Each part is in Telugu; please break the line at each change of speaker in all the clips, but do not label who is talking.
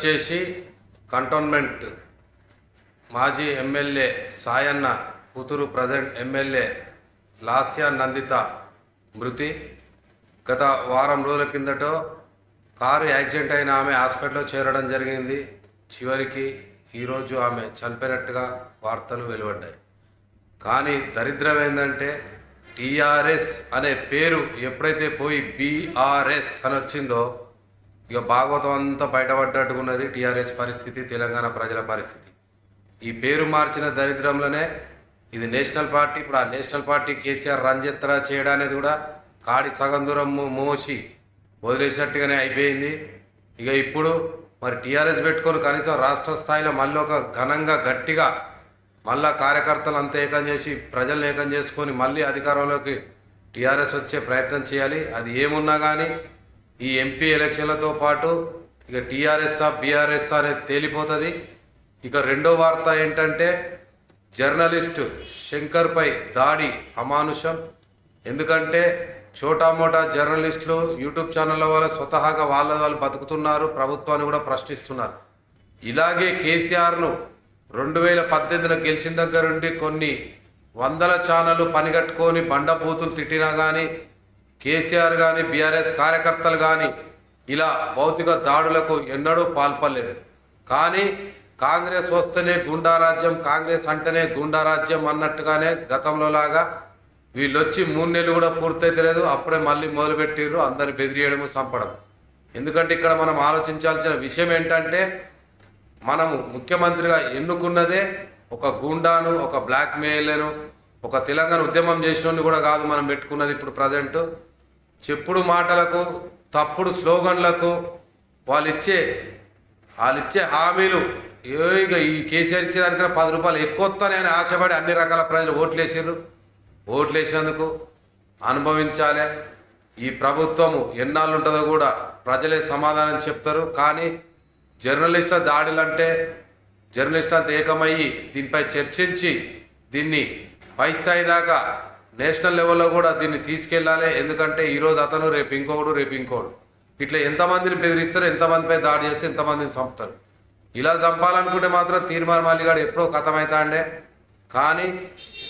వచ్చేసి కంటోన్మెంట్ మాజీ ఎమ్మెల్యే సాయన్న కూతురు ప్రజెంట్ ఎమ్మెల్యే లాస్యా నందిత మృతి. గత వారం రోజుల కిందటో కారు యాక్సిడెంట్ అయిన ఆమె హాస్పిటల్లో చేరడం జరిగింది. చివరికి ఈరోజు ఆమె చనిపోయినట్టుగా వార్తలు వెలువడ్డాయి. కానీ దరిద్రం ఏంటంటే టీఆర్ఎస్ అనే పేరు ఎప్పుడైతే పోయి బీఆర్ఎస్ అని వచ్చిందో ఇక భాగవతం అంతా బయటపడ్డట్టుగా ఉన్నది టీఆర్ఎస్ పరిస్థితి తెలంగాణ ప్రజల పరిస్థితి. ఈ పేరు మార్చిన దరిద్రంలోనే ఇది నేషనల్ పార్టీ. ఇప్పుడు ఆ నేషనల్ పార్టీ కేసీఆర్ రంజెత్తరా చేయడానికి కూడా కాడి సగం దూరం మోసి వదిలేసినట్టుగానే అయిపోయింది. ఇక ఇప్పుడు మరి టీఆర్ఎస్ పెట్టుకొని కనీసం రాష్ట్ర స్థాయిలో మళ్ళీ ఒక ఘనంగా గట్టిగా మళ్ళా కార్యకర్తలు అంతా ఏకం చేసి ప్రజలను ఏకం చేసుకొని మళ్ళీ అధికారంలోకి టీఆర్ఎస్ వచ్చే ప్రయత్నం చేయాలి. అది ఏమున్నా కానీ ఈ ఎంపీ ఎలక్షన్లతో పాటు ఇక టీఆర్ఎస్ బీఆర్ఎస్ అనేది తేలిపోతుంది. ఇక రెండో వార్త ఏంటంటే జర్నలిస్టు శంకర్పై దాడి అమానుషం. ఎందుకంటే చోటా మోటా జర్నలిస్టులు యూట్యూబ్ ఛానళ్ళ వల్ల స్వతహాగా వాళ్ళ వాళ్ళు బతుకుతున్నారు ప్రభుత్వాన్ని కూడా ప్రశ్నిస్తున్నారు. ఇలాగే కేసీఆర్ను రెండు వేల పద్దెనిమిదిలో గెలిచిన దగ్గర నుండి కొన్ని వందల ఛానళ్ళు పనిగట్టుకొని బండబూతులు తిట్టినా కానీ కేసీఆర్ కానీ బీఆర్ఎస్ కార్యకర్తలు కానీ ఇలా భౌతిక దాడులకు ఎన్నడూ పాల్పడలేదు. కానీ కాంగ్రెస్ వస్తేనే గుండారాజ్యం కాంగ్రెస్ అంటేనే గుండారాజ్యం అన్నట్టుగానే గతంలో లాగా వీళ్ళు వచ్చి మూడు నెలలు కూడా పూర్తయితే లేదు అప్పుడే మళ్ళీ మొదలుపెట్టిర్రు అందరిని బెదిరియడము చంపడం ఎందుకంటే ఇక్కడ మనం ఆలోచించాల్సిన విషయం ఏంటంటే మనము ముఖ్యమంత్రిగా ఎన్నుకున్నదే ఒక గూండాను ఒక బ్లాక్ మెయిల్ను ఒక తెలంగాణ ఉద్యమం చేసిన కూడా కాదు మనం పెట్టుకున్నది ఇప్పుడు ప్రజెంట్. చెప్పుడు మాటలకు తప్పుడు స్లోగన్లకు వాళ్ళు ఇచ్చే వాళ్ళు ఇచ్చే హామీలు. ఏ ఈ కేసీఆర్ ఇచ్చేదానికన్నా పది రూపాయలు ఎక్కువ వస్తానని ఆశపడి అన్ని రకాల ప్రజలు ఓట్లు వేసారు ఓట్లు వేసినందుకు అనుభవించాలి. ఈ ప్రభుత్వము ఎన్నాళ్ళు ఉంటుందో కూడా ప్రజలే సమాధానం చెప్తారు. కానీ జర్నలిస్టుల దాడులు అంటే జర్నలిస్టులు అంత ఏకమయ్యి దీనిపై చర్చించి దీన్ని పై స్థాయి దాకా నేషనల్ లెవెల్లో కూడా దీన్ని తీసుకెళ్ళాలి ఎందుకంటే ఈరోజు అతను రేపు ఇంకొకడు రేపు ఇంకోడు. ఇట్లా ఎంతమందిని బెదిరిస్తారు ఎంతమందిపై దాడి చేస్తే ఎంతమందిని చంపుతారు? ఇలా చంపాలనుకుంటే మాత్రం తీర్మానం మల్లిగాడు ఎప్పుడో కథమవుతాండే కానీ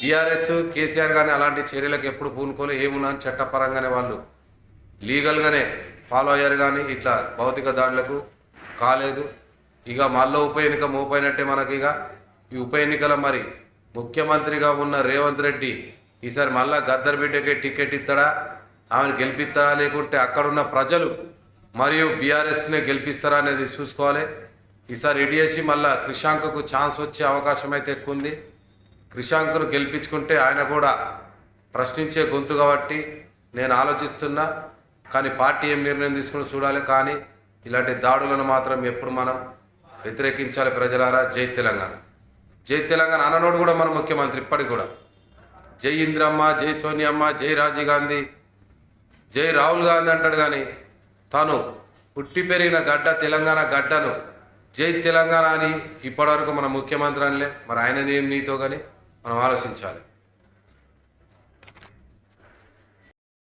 బీఆర్ఎస్ కేసీఆర్ కానీ అలాంటి చర్యలకు ఎప్పుడు పూనుకోలే ఏమున్నా చట్టపరంగానే వాళ్ళు లీగల్గానే ఫాలో అయ్యారు కానీ ఇట్లా భౌతిక దాడులకు కాలేదు. ఇక మళ్ళీ ఉప ఎన్నిక మోపోయినట్టే మనకి ఇక ఈ ఉప ఎన్నికల మరి ముఖ్యమంత్రిగా ఉన్న రేవంత్ రెడ్డి ఈసారి మళ్ళా గద్దర్ బిడ్డకే టికెట్ ఇస్తాడా? ఆమెను గెలిపిస్తాడా? లేకుంటే అక్కడున్న ప్రజలు మరియు బీఆర్ఎస్నే గెలిపిస్తారా అనేది చూసుకోవాలి. ఈసారి రెడీ మళ్ళా క్రిషాంక్కు ఛాన్స్ వచ్చే అవకాశం అయితే ఎక్కువ ఉంది. క్రిషాంక్ను గెలిపించుకుంటే ఆయన కూడా ప్రశ్నించే గొంతు కాబట్టి నేను ఆలోచిస్తున్నా. కానీ పార్టీ ఏం నిర్ణయం తీసుకుని చూడాలి. కానీ ఇలాంటి దాడులను మాత్రం ఎప్పుడు మనం వ్యతిరేకించాలి ప్రజలారా. జై తెలంగాణ. జై తెలంగాణ అన్ననోడు కూడా మన ముఖ్యమంత్రి ఇప్పటికి కూడా. జై ఇందిరమ్మ జై సోనియమ్మ జై రాజీవ్ గాంధీ జై రాహుల్ గాంధీ అంటాడు కానీ తాను పుట్టి పెరిగిన గడ్డ తెలంగాణ గడ్డను జై తెలంగాణ అని ఇప్పటివరకు మన ముఖ్యమంత్రి అనిలే. మరి ఆయనది ఏం నీతో కానీ మనం ఆలోచించాలి.